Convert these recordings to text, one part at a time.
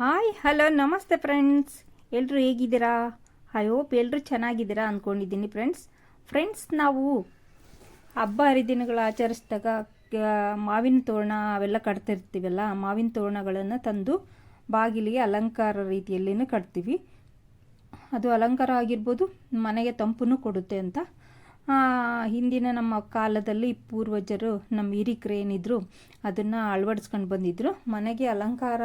Hi hello ನಮಸ್ತೆ friends ಎಲ್ಲರೂ ಹೇಗಿದ್ದೀರಾ? ಐ ಹೋಪ್ ಎಲ್ಲರೂ ಚೆನ್ನಾಗಿದ್ದೀರಾ ಅಂದ್ಕೊಂಡಿದ್ದೀನಿ ಫ್ರೆಂಡ್ಸ್ ಫ್ರೆಂಡ್ಸ್ ನಾವು ಹಬ್ಬ ಹರಿದಿನಗಳು ಆಚರಿಸಿದಾಗ ಮಾವಿನ ತೋರಣ ಅವೆಲ್ಲ ಕಟ್ತಿರ್ತೀವಲ್ಲ ಮಾವಿನ ತೋರಣಗಳನ್ನು ತಂದು ಬಾಗಿಲಿಗೆ ಅಲಂಕಾರ ರೀತಿಯಲ್ಲಿನೂ ಕಟ್ತೀವಿ. ಅದು ಅಲಂಕಾರ ಆಗಿರ್ಬೋದು, ಮನೆಗೆ ತಂಪನ್ನು ಕೊಡುತ್ತೆ ಅಂತ. ಹಿಂದಿನ ನಮ್ಮ ಕಾಲದಲ್ಲಿ ಪೂರ್ವಜರು ನಮ್ಮ ಹಿರಿಕರು ಏನಿದ್ರು, ಅದನ್ನು ಅಳವಡಿಸ್ಕೊಂಡು ಬಂದಿದ್ರು. ಮನೆಗೆ ಅಲಂಕಾರ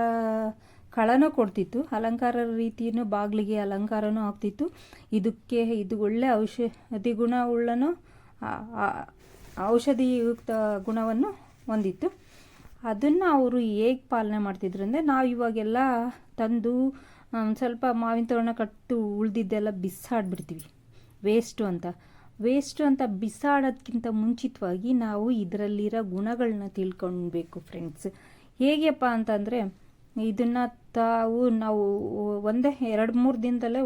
ಕಳನೂ ಕೊಡ್ತಿತ್ತು, ಅಲಂಕಾರ ರೀತಿಯೂ ಬಾಗಿಲಿಗೆ ಅಲಂಕಾರನೂ ಆಗ್ತಿತ್ತು ಇದಕ್ಕೆ, ಇದು ಒಳ್ಳೆ ಔಷಧಿ ಗುಣ ಆ- ಔಷಧಿಯುಕ್ತ ಗುಣವನ್ನು ಹೊಂದಿತ್ತು. ಅದನ್ನು ಅವರು ಹೇಗೆ ಪಾಲನೆ ಮಾಡ್ತಿದ್ರು ಅಂದರೆ, ನಾವು ಇವಾಗೆಲ್ಲ ತಂದು ಸ್ವಲ್ಪ ಮಾವಿನ ತೋರಣ ಕಟ್ಟು ಉಳಿದಿದ್ದೆಲ್ಲ ಬಿಸಾಡ್ಬಿಡ್ತೀವಿ. ವೇಸ್ಟು ಅಂತ. ವೇಸ್ಟು ಅಂತ ಬಿಸಾಡೋದಕ್ಕಿಂತ ಮುಂಚಿತವಾಗಿ ನಾವು ಇದರಲ್ಲಿರೋ ಗುಣಗಳನ್ನ ತಿಳ್ಕೊಳ್ಬೇಕು ಫ್ರೆಂಡ್ಸ್ ಹೇಗೆಪ್ಪ ಅಂತಂದರೆ ಇದನ್ನು ತಾವು ನಾವು ಒಂದೇ ಎರಡು ಮೂರು ದಿನದಲ್ಲೇ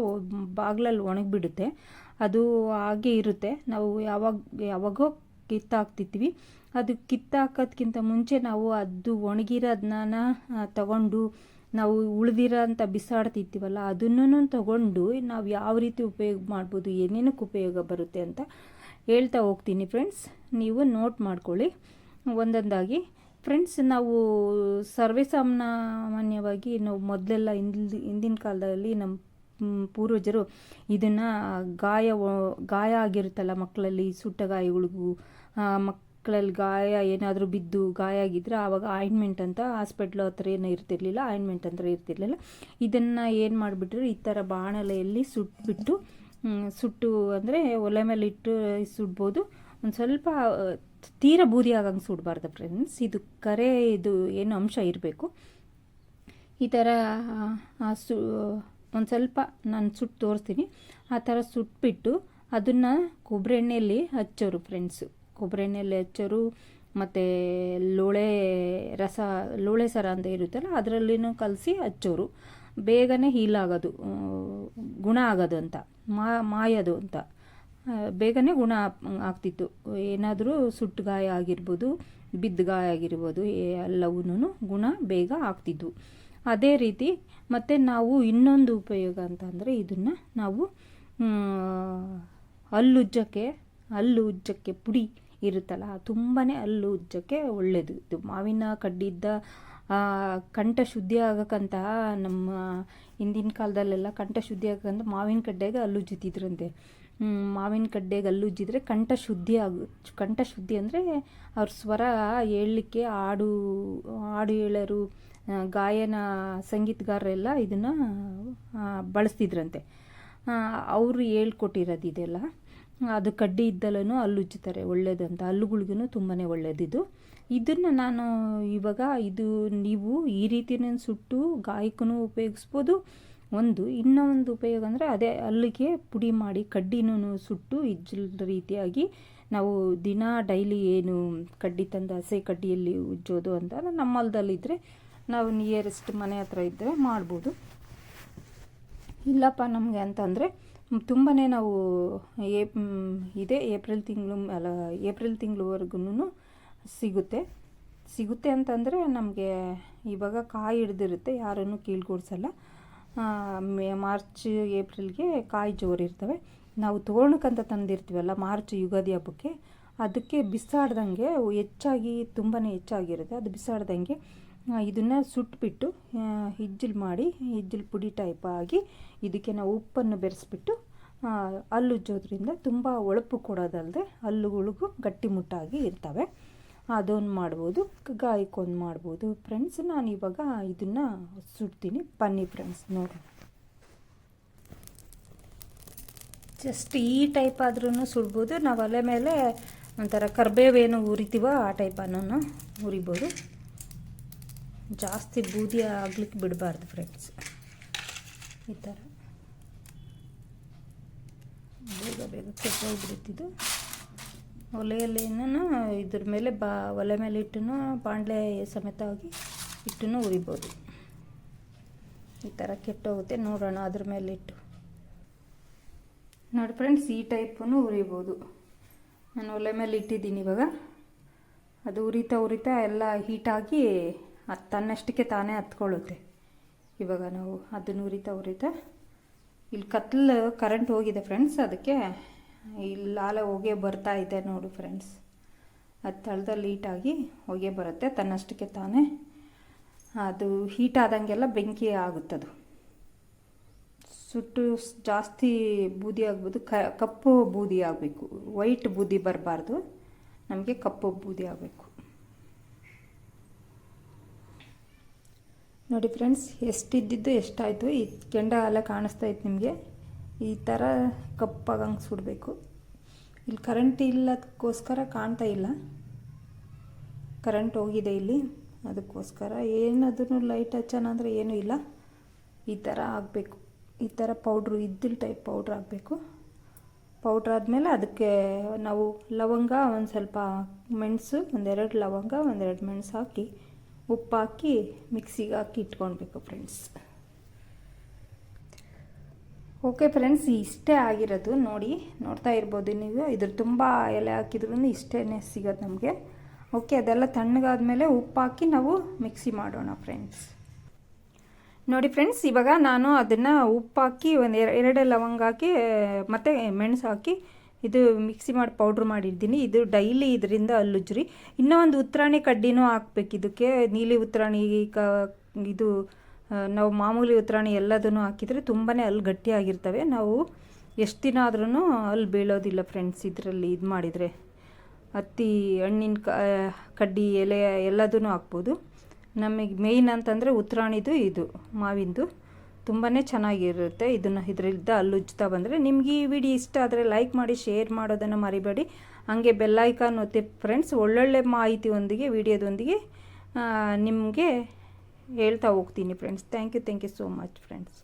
ಬಾಗಿಲಲ್ಲಿ ಒಣಗಿಬಿಡುತ್ತೆ. ಅದು ಹಾಗೆ ಇರುತ್ತೆ. ನಾವು ಯಾವಾಗ, ಯಾವಾಗೋ ಕಿತ್ತಾಕ್ತಿದ್ವಿ. ಅದು ಕಿತ್ತಾಕೋದ್ಕಿಂತ ಮುಂಚೆ ನಾವು ಅದು ಒಣಗಿರೋದನ್ನ ತಗೊಂಡು ನಾವು ಉಳಿದಿರೋ ಅಂತ ಬಿಸಾಡ್ತಿರ್ತೀವಲ್ಲ ಅದನ್ನು ತಗೊಂಡು ನಾವು ಯಾವ ರೀತಿ ಉಪಯೋಗ ಮಾಡ್ಬೋದು, ಏನೇನಕ್ಕೆ ಉಪಯೋಗ ಬರುತ್ತೆ ಅಂತ ಹೇಳ್ತಾ ಹೋಗ್ತೀನಿ ಫ್ರೆಂಡ್ಸ್ ನೀವು ನೋಟ್ ಮಾಡ್ಕೊಳ್ಳಿ. ಒಂದೊಂದಾಗಿ. ಫ್ರೆಂಡ್ಸ್ ನಾವು ಸರ್ವೇ ಸಾಮಾನ್ಯವಾಗಿ ನಾವು ಮೊದಲೆಲ್ಲ ಹಿಂದ್ ಹಿಂದಿನ ಕಾಲದಲ್ಲಿ ನಮ್ಮ ಪೂರ್ವಜರು ಇದನ್ನು ಗಾಯ ಗಾಯ ಆಗಿರುತ್ತಲ್ಲ ಮಕ್ಕಳಲ್ಲಿ, ಸುಟ್ಟ ಗಾಯಗಳಿಗೂ ಮಕ್ಕಳಲ್ಲಿ ಗಾಯ ಏನಾದರೂ ಬಿದ್ದು ಗಾಯ ಆಗಿದ್ರೆ ಆವಾಗ ಆಯಿಂಟ್ಮೆಂಟ್ ಅಂತ ಹಾಸ್ಪಿಟ್ಲ್ ಹತ್ರ ಏನೂ ಇರ್ತಿರ್ಲಿಲ್ಲ, ಆಯಿಂಟ್ಮೆಂಟ್ ಅಂತ ಇರ್ತಿರ್ಲಿಲ್ಲ. ಇದನ್ನು ಏನು ಮಾಡಿಬಿಟ್ರು, ಈ ಥರ ಬಾಣಲೆಯಲ್ಲಿ ಸುಟ್ಬಿಟ್ಟು ಸುಟ್ಟು ಅಂದರೆ ಒಲೆ ಮೇಲೆ ಇಟ್ಟು ಸುಡ್ಬೋದು. ಒಂದು ಸ್ವಲ್ಪ ತೀರ ಬೂದಿ ಆಗಂಗೆ ಸುಡಬಾರ್ದು ಫ್ರೆಂಡ್ಸ್ ಇದು ಕರೆ, ಇದು ಏನು ಅಂಶ ಇರಬೇಕು. ಈ ಥರ ಸು, ಒಂದು ಸ್ವಲ್ಪ ನಾನು ಸುಟ್ಟು ತೋರಿಸ್ತೀನಿ. ಆ ಥರ ಸುಟ್ಬಿಟ್ಟು ಅದನ್ನು ಕೊಬ್ಬರಿ ಎಣ್ಣೆಯಲ್ಲಿ ಹಚ್ಚೋರು ಫ್ರೆಂಡ್ಸು ಕೊಬ್ಬರಿ ಎಣ್ಣೆಯಲ್ಲಿ ಹಚ್ಚೋರು, ಮತ್ತು ಲೋಳೆ ರಸ, ಲೋಳೆ ಸರ ಅಂತ ಇರುತ್ತಲ್ಲ, ಅದರಲ್ಲಿನೂ ಕಲಸಿ ಹಚ್ಚೋರು. ಬೇಗನೆ ಹೀಲ್ ಆಗೋದು ಗುಣ ಆಗೋದು ಅಂತ ಮಾಯೋದು ಅಂತ. ಬೇಗನೆ ಗುಣ ಆಗ್ತಿತ್ತು. ಏನಾದರೂ ಸುಟ್ಟು ಗಾಯ ಆಗಿರ್ಬೋದು ಬಿದ್ದ ಗಾಯ ಆಗಿರ್ಬೋದು ಎಲ್ಲವೂ ಗುಣ ಬೇಗ ಆಗ್ತಿದ್ವು. ಅದೇ ರೀತಿ ಮತ್ತು ನಾವು ಇನ್ನೊಂದು ಉಪಯೋಗ ಅಂತಂದರೆ ಇದನ್ನು ನಾವು ಹಲ್ಲು ಉಜ್ಜಕ್ಕೆ ಪುಡಿ ಇರುತ್ತಲ್ಲ ತುಂಬಾ ಹಲ್ಲು ಉಜ್ಜಕ್ಕೆ ಒಳ್ಳೆಯದು ಇದು ಮಾವಿನ ಕಡ್ಡಿದ್ದ ಕಂಠ ಶುದ್ಧಿ ಆಗಕ್ಕಂತಹ ನಮ್ಮ ಹಿಂದಿನ ಕಾಲದಲ್ಲೆಲ್ಲ ಕಂಠ ಶುದ್ಧಿ ಆಗಕ್ಕಂತ ಮಾವಿನ ಕಡ್ಡೆಗೆ ಹಲ್ಲು ಉಜ್ಜುತ್ತಿದ್ರಂತೆ. ಮಾವಿನ ಕಡ್ಡೆಗೆ ಗಲ್ಲುಜ್ಜಿದ್ರೆ ಕಂಠ ಶುದ್ಧಿ ಆಗು, ಕಂಠ ಶುದ್ಧಿ ಅಂದರೆ ಅವ್ರ ಸ್ವರ ಹೇಳಲಿಕ್ಕೆ ಹಾಡು ಹಾಡು ಹೇಳೋರು ಗಾಯನ ಸಂಗೀತಗಾರರೆಲ್ಲ ಇದನ್ನು ಬಳಸ್ತಿದ್ರಂತೆ. ಅವರು ಹೇಳ್ಕೊಟ್ಟಿರೋದು ಇದೆಲ್ಲ. ಅದು ಕಡ್ಡಿ ಇದ್ದಲ್ಲೂ ಹಲ್ಲುಜ್ಜುತ್ತಾರೆ ಒಳ್ಳೇದಂತ ಹಲ್ಲುಗಳಿಗೂ ತುಂಬಾ ಒಳ್ಳೇದಿದ್ದು ಇದನ್ನು ನಾನು ಇವಾಗ ಇದು ನೀವು ಈ ರೀತಿನ ಸುಟ್ಟು ಗಾಯಕ್ಕೂ ಉಪಯೋಗಿಸ್ಬೋದು. ಒಂದು ಇನ್ನೂ ಒಂದು ಉಪಯೋಗ ಅಂದರೆ ಅದೇ ಅಲ್ಲಿಗೆ ಪುಡಿ ಮಾಡಿ ಕಡ್ಡಿನೂ ಸುಟ್ಟು ಇಜ್ಜಲ್ ರೀತಿಯಾಗಿ ನಾವು ದಿನ ಡೈಲಿ ಏನು ಕಡ್ಡಿ ತಂದು ಹಸೆ ಕಡ್ಡಿಯಲ್ಲಿ ಉಜ್ಜೋದು ಅಂತ ನಮ್ಮ ಹೊಲದಲ್ಲಿದ್ದರೆ ನಾವು ನಿಯರೆಸ್ಟ್ ಮನೆ ಹತ್ರ ಇದ್ದರೆ ಮಾಡ್ಬೋದು. ಇಲ್ಲಪ್ಪ ನಮಗೆ ಅಂತಂದರೆ ತುಂಬಾ ನಾವು ಮ್, ಇದೇ ಏಪ್ರಿಲ್ ತಿಂಗಳು ಅಲ್ಲ ಏಪ್ರಿಲ್ ತಿಂಗಳವರೆಗೂ ಸಿಗುತ್ತೆ. ಸಿಗುತ್ತೆ ಅಂತಂದರೆ ನಮಗೆ ಇವಾಗ ಕಾಯಿ ಹಿಡ್ದಿರುತ್ತೆ ಯಾರನ್ನು ಕೀಳ್ಕೊಡ್ಸಲ್ಲ. ಮೇ, ಮಾರ್ಚ್, ಏಪ್ರಿಲ್ಗೆ ಕಾಯಿ ಜೋರಿರ್ತವೆ ನಾವು ತೋರಣಕ್ಕಂತ ತಂದಿರ್ತೀವಲ್ಲ, ಮಾರ್ಚ್ ಯುಗಾದಿ ಹಬ್ಬಕ್ಕೆ, ಅದಕ್ಕೆ ಬಿಸಾಡ್ದಂಗೆ ಹೆಚ್ಚಾಗಿ ತುಂಬಾ ಹೆಚ್ಚಾಗಿರುತ್ತೆ. ಅದು ಬಿಸಾಡ್ದಂಗೆ ಇದನ್ನು ಸುಟ್ಬಿಟ್ಟು ಹಿಜ್ಜಲ್ ಮಾಡಿ, ಹಿಜ್ಜಲ್ ಪುಡಿ ಟೈಪ್ ಆಗಿ ಇದಕ್ಕೆ ನಾವು ಉಪ್ಪನ್ನು ಬೆರೆಸ್ಬಿಟ್ಟು ಹಲ್ಲುಜ್ಜೋದ್ರಿಂದ ತುಂಬ ಹೊಳಪು ಕೊಡೋದಲ್ಲದೆ ಹಲ್ಲುಗಳಿಗೂ ಗಟ್ಟಿಮುಟ್ಟಾಗಿ ಇರ್ತವೆ. ಅದೊಂದು ಮಾಡ್ಬೋದು ಗಾಯಕ್ಕೊಂದು ಮಾಡ್ಬೋದು. ಫ್ರೆಂಡ್ಸ್ ನಾನು ಇವಾಗ ಇದನ್ನು ಸುಡ್ತೀನಿ. ಬನ್ನಿ ಫ್ರೆಂಡ್ಸ್ ನೋಡಿ ಜಸ್ಟ್ ಈ ಟೈಪ್ ಆದ್ರೂ ಸುಡ್ಬೋದು. ನಾವು ಒಲೆ ಮೇಲೆ ಒಂಥರ ಕರ್ಬೇವೇನು ಉರಿತೀವೋ ಆ ಟೈಪ್ ಟೈಪನ್ನು ಉರಿಬೋದು. ಜಾಸ್ತಿ ಬೂದಿ ಆಗ್ಲಿಕ್ಕೆ ಬಿಡಬಾರ್ದು ಫ್ರೆಂಡ್ಸ್ ಈ ಥರ ಬೇಗ ಬೇಗ ಕೆಟ್ಟೋಗ್ಬಿಡುತ್ತಿದ್ದು ಒಲೆಯಲ್ಲೇನೂ ಇದ್ರ ಮೇಲೆ ಬಾ, ಒಲೆ ಮೇಲೆ ಇಟ್ಟು ಬಾಣಲೆ ಸಮೇತವಾಗಿ ಇಟ್ಟು ಉರಿಬೋದು. ಈ ಥರ ಕೆಟ್ಟೋಗುತ್ತೆ, ನೋಡೋಣ ಅದ್ರ ಮೇಲೆ ಇಟ್ಟು. ನೋಡಿ ಫ್ರೆಂಡ್ಸ್ ಈ ಟೈಪನ್ನು ಉರಿಬೋದು. ನಾನು ಒಲೆ ಮೇಲೆ ಇಟ್ಟಿದ್ದೀನಿ ಇವಾಗ. ಅದು ಉರಿತಾ ಉರಿತಾ ಎಲ್ಲ ಹೀಟಾಗಿ ಅದು ತನ್ನಷ್ಟಕ್ಕೆ ತಾನೇ ಹತ್ಕೊಳ್ಳುತ್ತೆ. ಇವಾಗ ನಾವು ಅದನ್ನು ಉರಿತಾ ಉರಿತಾ, ಇಲ್ಲಿ ಕತ್ಲು ಕರೆಂಟ್ ಹೋಗಿದೆ ಫ್ರೆಂಡ್ಸ್ ಅದಕ್ಕೆ ಇಲ್ಲಿ ಲಾಲ ಹೊಗೆ ಬರ್ತಾ ಇದೆ ನೋಡಿ ಫ್ರೆಂಡ್ಸ್ ಅದು ತಳದಲ್ಲಿ ಹೀಟಾಗಿ ಹೊಗೆ ಬರುತ್ತೆ, ತನ್ನಷ್ಟಕ್ಕೆ ತಾನೇ. ಅದು ಹೀಟ್ ಆದಂಗೆಲ್ಲ ಬೆಂಕಿ ಆಗುತ್ತದು. ಸುಟ್ಟು ಜಾಸ್ತಿ ಬೂದಿ ಆಗ್ಬೋದು, ಕ, ಕಪ್ಪು ಬೂದಿ ಆಗಬೇಕು. ವೈಟ್ ಬೂದಿ ಬರಬಾರ್ದು. ನಮಗೆ ಕಪ್ಪು ಬೂದಿ ಆಗಬೇಕು. ನೋಡಿ ಫ್ರೆಂಡ್ಸ್ ಎಷ್ಟಿದ್ದಿದ್ದು ಎಷ್ಟಾಯಿತು ಈ ಕೆಂಡ ಎಲ್ಲ ಕಾಣಿಸ್ತಾ ಇತ್ತು ನಿಮಗೆ? ಈ ಥರ ಕಪ್ಪಾಗಂಗೆ ಸುಡಬೇಕು ಇಲ್ಲಿ ಕರೆಂಟ್ ಇಲ್ಲದಕ್ಕೋಸ್ಕರ ಕಾಣ್ತಾ ಇಲ್ಲ. ಕರೆಂಟ್ ಹೋಗಿದೆ ಇಲ್ಲಿ. ಅದಕ್ಕೋಸ್ಕರ ಏನದನ್ನು ಲೈಟ್ ಹಚ್ಚೋಣ ಅಂದರೆ ಏನೂ ಇಲ್ಲ. ಈ ಥರ ಆಗಬೇಕು. ಈ ಥರ ಪೌಡ್ರು ಇದ್ದಿಲ್ ಟೈಪ್ ಪೌಡ್ರ್ ಆಗಬೇಕು ಪೌಡ್ರ್ ಆದಮೇಲೆ ಅದಕ್ಕೆ ನಾವು ಲವಂಗ ಒಂದು ಸ್ವಲ್ಪ ಮೆಣಸು, ಒಂದೆರಡು ಲವಂಗ, ಒಂದೆರಡು ಮೆಣಸು ಹಾಕಿ ಉಪ್ಪು ಹಾಕಿ ಮಿಕ್ಸಿಗೆ ಹಾಕಿ ಇಟ್ಕೊಳ್ಬೇಕು ಫ್ರೆಂಡ್ಸ್ ಓಕೆ ಫ್ರೆಂಡ್ಸ್ ಇಷ್ಟೇ ಆಗಿರೋದು ನೋಡಿ, ನೋಡ್ತಾ ಇರ್ಬೋದು ನೀವು. ಇದ್ರ ತುಂಬ ಎಲೆ ಹಾಕಿದ್ರೂ ಇಷ್ಟೇ ಸಿಗೋದು ನಮಗೆ. ಓಕೆ ಅದೆಲ್ಲ ತಣ್ಣಗಾದ್ಮೇಲೆ ಉಪ್ಪು ಹಾಕಿ ನಾವು ಮಿಕ್ಸಿ ಮಾಡೋಣ ಫ್ರೆಂಡ್ಸ್ ನೋಡಿ ಫ್ರೆಂಡ್ಸ್ ಇವಾಗ ನಾನು ಅದನ್ನು ಉಪ್ಪು ಹಾಕಿ ಒಂದು ಎರಡು ಲವಂಗ ಹಾಕಿ, ಮತ್ತು ಮೆಣಸು ಹಾಕಿ ಇದು ಮಿಕ್ಸಿ ಮಾಡಿ ಪೌಡ್ರ್ ಮಾಡಿದ್ದೀನಿ ಇದು ಡೈಲಿ ಇದರಿಂದ ಅಲ್ಲುಜ್ರಿ. ಇನ್ನೂ ಒಂದು ಉತ್ತರಾಣಿ ಕಡ್ಡಿನೂ ಹಾಕ್ಬೇಕು. ಇದಕ್ಕೆ ನೀಲಿ ಉತ್ತರಾಣಿ ಕ, ಇದು ನಾವು ಮಾಮೂಲಿ ಉತ್ತರಾಣಿ ಎಲ್ಲದನ್ನು ಹಾಕಿದರೆ ತುಂಬಾ ಅಲ್ಲಿ ಗಟ್ಟಿಯಾಗಿರ್ತವೆ. ನಾವು ಎಷ್ಟು ದಿನ ಆದ್ರೂ ಅಲ್ಲಿ ಬೀಳೋದಿಲ್ಲ ಫ್ರೆಂಡ್ಸ್ ಇದರಲ್ಲಿ ಇದು ಮಾಡಿದರೆ. ಹತ್ತಿ ಹಣ್ಣಿನ ಕಡ್ಡಿ, ಎಲೆ ಎಲ್ಲದನ್ನು ಹಾಕ್ಬೋದು. ನಮಗೆ ಮೇಯ್ನ್ ಅಂತಂದರೆ ಉತ್ತರಾಣಿದು ಇದು, ಮಾವಿಂದು. ತುಂಬಾ ಚೆನ್ನಾಗಿರುತ್ತೆ ಇದನ್ನು ಇದರಿಂದ ಹಲ್ಲುಜ್ತಾ ಬಂದರೆ. ನಿಮ್ಗೆ ಈ ವಿಡಿಯೋ ಇಷ್ಟ ಆದರೆ ಲೈಕ್ ಮಾಡಿ ಶೇರ್ ಮಾಡೋದನ್ನು ಮರಿಬೇಡಿ. ಹಾಗೆ ಬೆಲ್ಲೈಕಾನ್ ಒತ್ತಿ ಫ್ರೆಂಡ್ಸ್ ಒಳ್ಳೊಳ್ಳೆ ಮಾಹಿತಿಯೊಂದಿಗೆ ವಿಡಿಯೋದೊಂದಿಗೆ ನಿಮಗೆ ಹೇಳ್ತಾ ಹೋಗ್ತೀನಿ friends thank you thank you so much friends